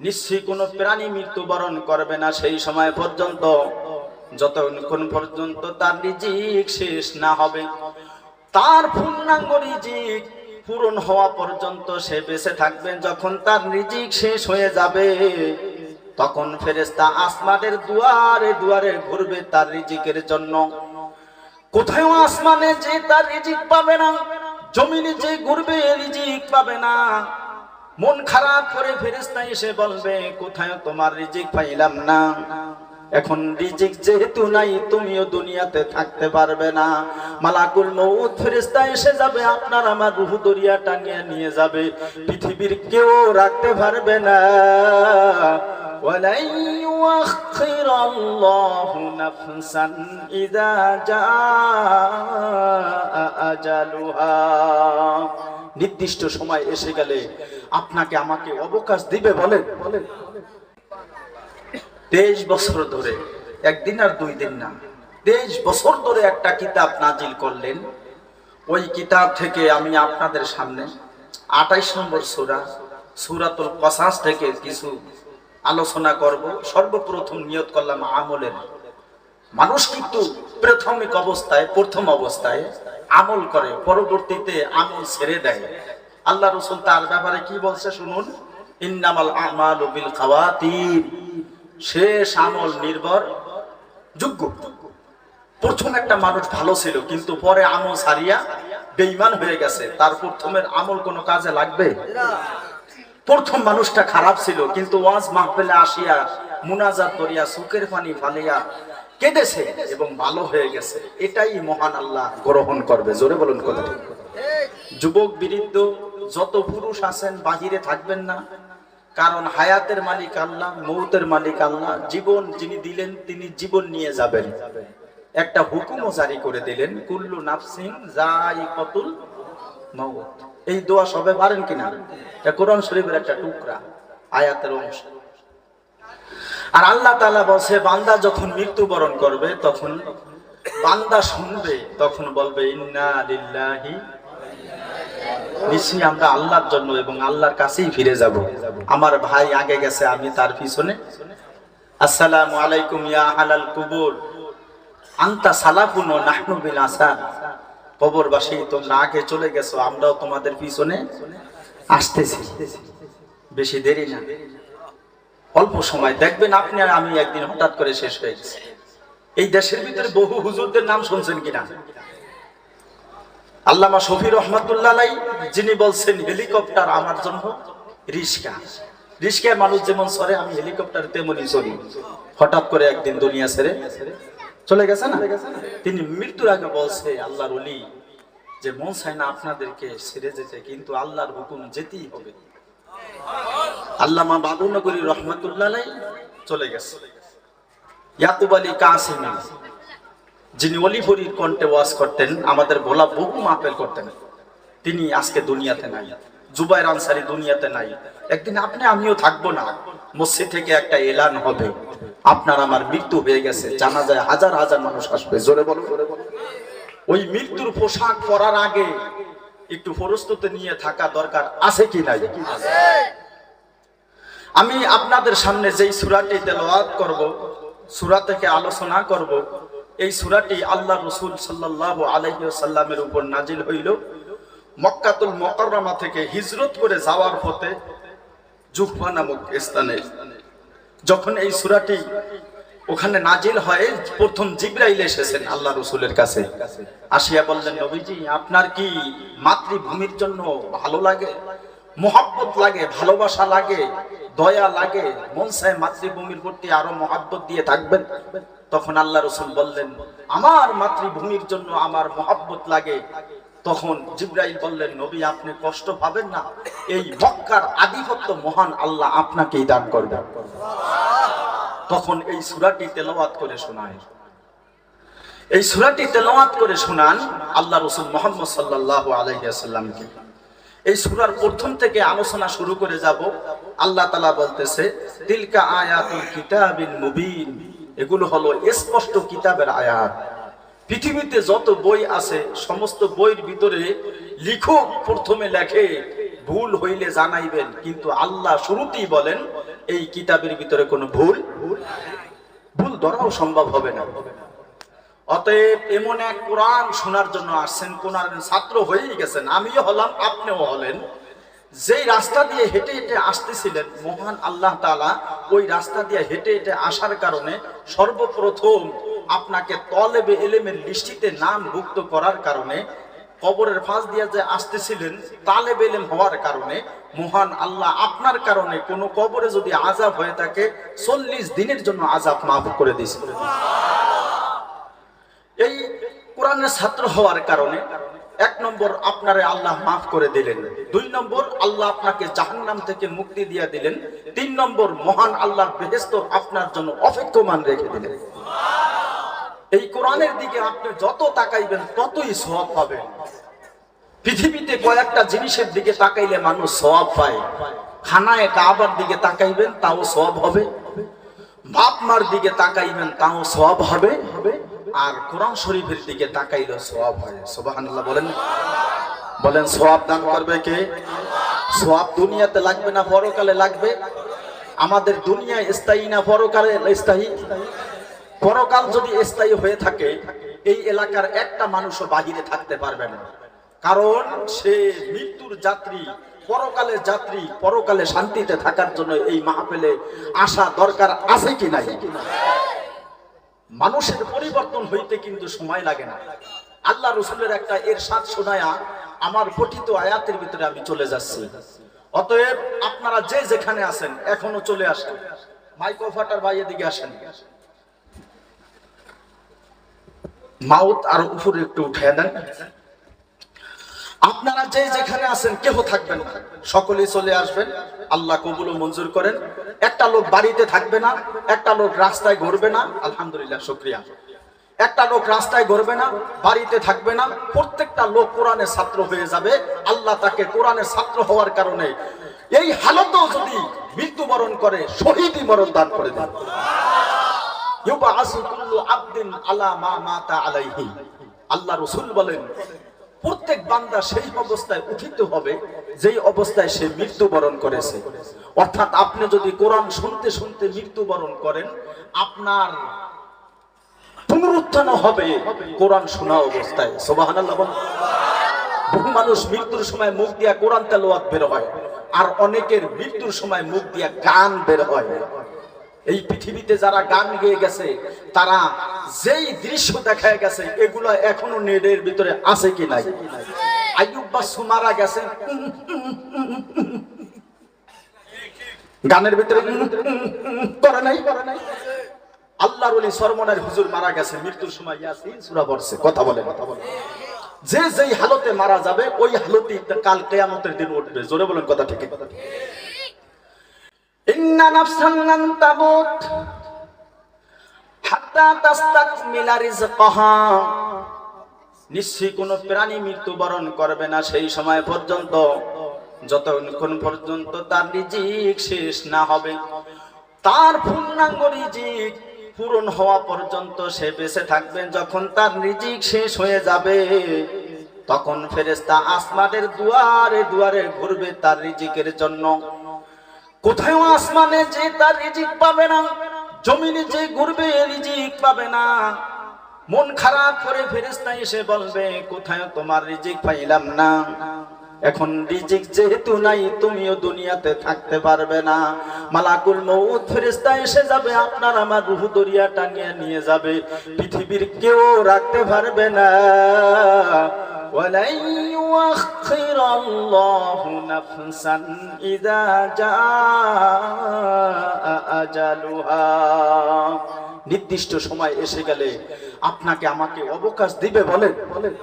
নিশ্চয়ই কোনো প্রাণী মৃত্যুবরণ করবে না সেই সময় পর্যন্ত, যতক্ষণ পর্যন্ত তার শেষ না হবে। তার পূরণ হওয়া পর্যন্ত সে বেঁচে থাকবেন যখন তার রিজিক শেষ হয়ে যাবে। তখন ফেরেস্তা আসমানের দুয়ারে দুয়ারে ঘুরবে তার রিজিকের জন্য। কোথাও আসমানে যে তার রিজিক পাবে না? জমিনে যে ঘুরবে রিজিক পাবে না। মন খারাপ করে ফেরেস্তা এসে বলবে, কোথায় তোমার রিজিক পাইলাম না? এখন রিজিক যেহেতু নাই, তুমিও দুনিয়াতে থাকতে পারবে না। মালাকুল মউত ফেরেস্তা এসে যাবে, আপনার আমার রুহু দরিয়া টানিয়ে নিয়ে যাবে। পৃথিবীর কেউ রাখতে পারবে না। ولن يؤخر الله نفسا إذا جاء أجلها নির্দিষ্ট সময় এসে গেলে আপনাকে আমাকে অবকাশ দিবে বলেন তেইশ বছর ধরে একদিন আর দুই দিন না তেইশ বছর ধরে একটা কিতাব নাজিল করলেন ওই কিতাব থেকে আমি আপনাদের সামনে আঠাইশ নম্বর সুরা সুরাতুল কসাস থেকে কিছু আলোচনা করব। সর্বপ্রথম নিয়ত করলাম আমলের মানুষ কিন্তু প্রাথমিক অবস্থায়, প্রথম অবস্থায় আমল করে, পরবর্তীতে আমল ছেড়ে দেয়। আল্লাহ রসুল তার ব্যাপারে কি বলছে শুনুন? ইন্নামাল আমাল বিল খাওয়াতির শেষ আমল নির্ভর, যোগ্য। প্রথম একটা মানুষ ভালো ছিল, কিন্তু পরে আমল সারিয়া বেইমান হয়ে গেছে। তার প্রথমের আমল কোনো কাজে লাগবে? প্রথম মানুষটা খারাপ ছিল, কিন্তু ওয়াজ মাহফিলে আসিয়া মুনাজাত করিয়া সুখের পানি ফালিয়া কেঁদেছে এবং ভালো হয়ে গেছে। এটাই মহান আল্লাহ গ্রহণ করবে। জোরে বলুন কথা যুবক বিরুদ্ধ যত পুরুষ আছেন, বাহিরে থাকবেন না। কারণ হায়াতের মালিক আল্লাহ, মৌতের মালিক আল্লাহ। জীবন যিনি দিলেন, তিনি জীবন নিয়ে যাবেন। একটা হুকুমও জারি করে দিলেন, কুল্লু নাফসিং যাই কতুল মৌত এই দোয়া সবে পারেন কিনা? এটা কোরআন শরীফের একটা টুকরা, আয়াতের অংশ। আর আল্লাহ তাআলা বলছে, বান্দা যখন মৃত্যুবরণ করবে, তখন বান্দা শুনবে, তখন বলবে, ইন্না লিল্লাহি আমরা আল্লাহর জন্য এবং আল্লাহর কাছেই ফিরে যাব। আমার ভাই আগে গেছে, আমি তার পিছনে। আসসালামু আলাইকুম ইয়া হালাল কুবুর। আন্তা সালাফুন ও নাহনু আসার কবরবাসী, তোমরা আগে চলে গেছো, আমরাও তোমাদের পিছনে আসতেছি। বেশি দেরি না। অল্প সময়। দেখবেন আপনি আর আমি একদিন হঠাৎ করে শেষ হয়ে গেছে। এই দেশের ভিতরে বহু হুজুরদের নাম শুনছেন কিনা? আল্লামা শফি রহমতুল্লাহ যিনি বলছেন, হেলিকপ্টার আমার জন্য রিস্কা। রিস্কায় মানুষ যেমন সরে, আমি হেলিকপ্টার তেমনই চলি। হঠাৎ করে একদিন দুনিয়া ছেড়ে চলে গেছে না? তিনি মৃত্যুর আগে বলছে আল্লাহর অলি যে মন চায় না আপনাদেরকে ছেড়ে যেতে কিন্তু আল্লাহর হুকুম যেতেই হবে। আল্লামা বাবুনগরী রহমতুল্লাহ চলে গেছে। ইয়াকুব আলী কাসিমি যিনি অলিভরির কণ্ঠে ওয়াজ করতেন আমাদের ভোলা বহু মাহফিল করতেন তিনি আজকে দুনিয়াতে নাই। জুবাইর আনসারি দুনিয়াতে নাই। একদিন আপনি, আমিও থাকব না। মসজিদ থেকে একটা এলান হবে। আপনার আমার মৃত্যু হয়ে গেছে। জানা যায় হাজার হাজার মানুষ আসবে। জোরে বলো ওই মৃত্যুর পোশাক পরার আগে একটু প্রস্তুতি নিয়ে থাকা দরকার আছে কি নাই? আমি আপনাদের সামনে যেই সুরাটি তেলাওয়াত করব, সুরা থেকে আলোচনা করব, এই সুরাটি আল্লাহ রসুল সাল্লাহ আলহিসাল্লামের উপর নাজিল হইল। মক্কাতুল মকরমা থেকে হিজরত করে যাওয়ার পথে জুফা নামক স্থানে। যখন এই সুরাটি ওখানে নাজিল হয়, প্রথম জিব্রাইল এসেছেন আল্লাহ রসুলের কাছে। আসিয়া বললেন, নবীজি, আপনার কি মাতৃভূমির জন্য ভালো লাগে, মোহাব্বত লাগে, ভালোবাসা লাগে, দয়া লাগে, মন চায় মাতৃভূমির প্রতি আরও মহাব্বত দিয়ে থাকবেন? তখন আল্লাহ রসুল বললেন, আমার মাতৃভূমির জন্য আমার মহাব্বত লাগে তখন জিব্রাইল বললেন, নবী, আপনি কষ্ট পাবেন না। এই মক্কার আধিপত্য মহান আল্লাহ আপনাকেই দান করবেন তখন এই সুরাটি তেলাওয়াত করে শোনায়। এই সুরাটি তেলাওয়াত করে শোনান আল্লাহ রসুল মোহাম্মদ সাল্লাহ আলহিয়াসাল্লামকে এই সুরার প্রথম থেকে আলোচনা শুরু করে যাব। আল্লাহ তালা বলতেছে, তিলকা আয়াতুল কিতাবিন মুবিন। এগুলো হলো স্পষ্ট কিতাবের আয়াত। পৃথিবীতে যত বই আছে, সমস্ত বইয়ের ভিতরে লিখক, প্রথমে লেখে, ভুল হইলে জানাইবেন। কিন্তু আল্লাহ শুরুতেই বলেন, এই কিতাবের ভিতরে কোনো ভুল ভুল ধরাও সম্ভব হবে না। অতএব এমন এক কোরআন শোনার জন্য আসছেন কোরআন ছাত্র হয়েই গেছেন, আমিও হলাম, আপনিও হলেন। যেই রাস্তা দিয়ে হেঁটে হেঁটে আসতেছিলেন, মহান আল্লাহ তাআলা ওই রাস্তা দিয়ে হেঁটে হেঁটে আসার কারণে সর্বপ্রথম আপনাকে তলেবে এলেমের লিস্টিতে নাম ভুক্ত করার কারণে, কবরের ফাঁস দিয়ে যে আসতেছিলেন, তালেব এলেম হওয়ার কারণে, মহান আল্লাহ আপনার কারণে কোনো কবরে যদি আজাব হয়ে থাকে, চল্লিশ দিনের জন্য আজাব মাফ করে দিয়েছিলেন এই কোরআনের ছাত্র হওয়ার কারণে এক নম্বর আপনারে আল্লাহ মাফ করে দিলেন, দুই নম্বর আল্লাহ আপনাকে জাহান্নাম থেকে মুক্তি দিয়ে দিলেন, তিন নম্বর মহান আল্লাহর বেহেস্ত আপনার জন্য অপেক্ষমান রেখে দিলেন। এই কোরআনের দিকে আপনি যত তাকাইবেন, ততই সওয়াব পাবেন। পৃথিবীতে কয়েকটা জিনিসের দিকে তাকাইলে মানুষ সওয়াব পায়। খানায় কাবার দিকে তাকাইবেন, তাও সব হবে। বাপ মার দিকে তাকাইবেন, তাও সব হবে। আর কোরআন শরীফের দিকে তাকাইলে সওয়াব হয়। সুবহানাল্লাহ, বলেন। বলেন, সওয়াব দান করবে কে? সওয়াব দুনিয়াতে লাগবে না পরকালে লাগবে? আমাদের দুনিয়া স্থায়ী না পরকালে স্থায়ী? পরকাল যদি স্থায়ী হয়ে থাকে, এই এলাকার একটা মানুষও বাহিরে থাকতে পারবে না। কারণ সে মৃত্যুর যাত্রী, পরকালের যাত্রী, পরকালে শান্তিতে থাকার জন্য এই মাহফিলে আসা দরকার আছে কি নাই? মানুষের পরিবর্তন হইতে কিন্তু সময় লাগে না। আল্লাহ রসুলের একটা এর সাথ শোনায়া আমার পঠিত আয়াতের ভিতরে আমি চলে যাচ্ছি। অতএব আপনারা যে যেখানে আছেন, এখনও চলে আসেন। মাইক্রো ফাটার ভাই এদিকে আসেন। মাউত আর উপরে একটু উঠে দেন। আপনারা যে যেখানে আছেন, কেহ থাকবেন না। সকলেই চলে আসবেন। আল্লাহ কবুল মঞ্জুর করেন। একটা লোক বাড়িতে থাকবে না, একটা লোক রাস্তায় ঘুরবে না। আলহামদুলিল্লাহ, শুক্রিয়া। একটা লোক রাস্তায় ঘুরবে না, বাড়িতে থাকবে না। প্রত্যেকটা লোক কোরআনের ছাত্র হয়ে যাবে। আল্লাহ তাকে কোরআনের ছাত্র হওয়ার কারণে। এই হালতেও যদি মৃত্যুবরণ করে, শহীদই মরণ দান করে দেন আল্লাহ বলেন, প্রত্যেক বান্দা সেই অবস্থায় উঠিত হবে, যেই অবস্থায় সে মৃত্যুবরণ করেছে। অর্থাৎ আপনি যদি কোরআন শুনতে শুনতে মৃত্যুবরণ করেন, আপনার পুনরুত্থান হবে কোরআন শোনা অবস্থায়। সুবহানাল্লাহ বহু মানুষ মৃত্যুর সময় মুখ দিয়া কোরআন তেলাওয়াত বের হয়, আর অনেকের মৃত্যুর সময় মুখ দিয়া গান বের হয়। এই পৃথিবীতে যারা গান গেয়ে গেছে, তারা যেই দৃশ্য দেখায় গেছে, এগুলো এখনও নেটের ভিতরে আছে কি নাই? সুমারা গেছেন গানের ভিতরে করে নাই? করে নাই আল্লাহর সরমনের হুজুর মারা গেছে, মৃত্যুর সময় ইয়াসিন কথা বলে কথা বলে যে যেই হালতে মারা যাবে, ওই হালতেই কাল কিয়ামতের দিন উঠবে, জোরে বলেন কথা ঠিক কথা ঠিক নিশ্চয়ই কোনো প্রাণী মৃত্যুবরণ করবে না সেই সময় পর্যন্ত, যতক্ষণ পর্যন্ত তার রিজিক শেষ না হবে। তার পূর্ণাঙ্গ রিজিক পূরণ হওয়া পর্যন্ত সে বেঁচে থাকবেন যখন তার রিজিক শেষ হয়ে যাবে। তখন ফেরেস্তা আসমানের দুয়ারে দুয়ারে ঘুরবে তার রিজিকের জন্য। কোথায় আসমানে যে তার রিজিক পাবে না? জমিনে যে ঘুরবে রিজিক পাবে না। মন খারাপ করে ফেরেস্তা এসে বলবে, কোথায় তোমার রিজিক? পাইলাম না। এখন রিজিক যেহেতু নাই, তুমিও দুনিয়াতে থাকতে পারবে না। মালাকুল মউত ফেরেস্তা এসে যাবে, আপনার আমার রুহু দরিয়া টানিয়ে নিয়ে যাবে। পৃথিবীর কেউ রাখতে পারবে না। ولن يؤخر الله نفسا إذا جاء أجلها নির্দিষ্ট সময় এসে গেলে আপনাকে আমাকে অবকাশ দিবে বলেন বলেন